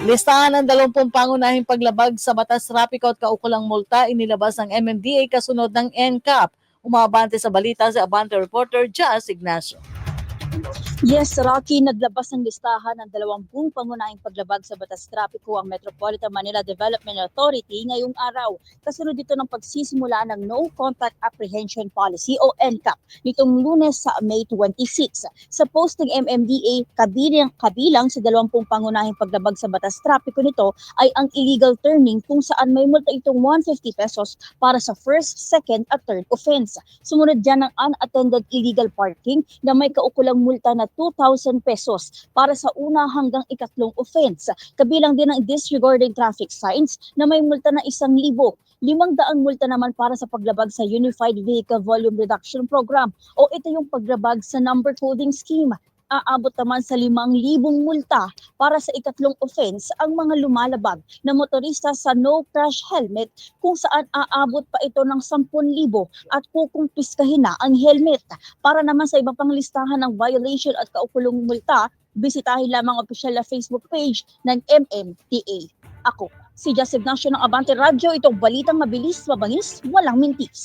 Listahan ng 20 pangunahing paglabag sa batas trapiko at kaukulang multa inilabas ng MMDA kasunod ng NCAP. Umabante sa balita sa Abante reporter Jazz Ignacio. Yes, Rocky, naglabas ng listahan ng dalawampung pangunahing paglabag sa batas trapiko ang Metropolitan Manila Development Authority ngayong araw. Kasunod dito ng pagsisimula ng No Contact Apprehension Policy o NCAP nitong lunes sa May 26. Sa posting MMDA, kabilang, kabilang sa dalawampung pangunahing paglabag sa batas trapiko nito ay ang illegal turning kung saan may multa itong 150 pesos para sa first, second at third offense. Sumunod dyan ang unattended illegal parking na may kaukulang multa na 2,000 pesos para sa una hanggang ikatlong offense. Kabilang din ang disregarding traffic signs na may multa na 1,000. Limang daang multa naman para sa paglabag sa Unified Vehicle Volume Reduction Program o ito yung paglabag sa number coding scheme. Aabot naman sa 5,000 multa para sa ikatlong offense ang mga lumalabag na motorista sa no crash helmet kung saan aabot pa ito ng 10,000 at kukumpiskahin na ang helmet. Para naman sa iba pang listahan ng violation at kaukulong multa, bisitahin lamang ang official na Facebook page ng MMDA. Ako, si Joseph Ignacio ng Abante Radio, itong balitang mabilis, mabangis, walang mintis.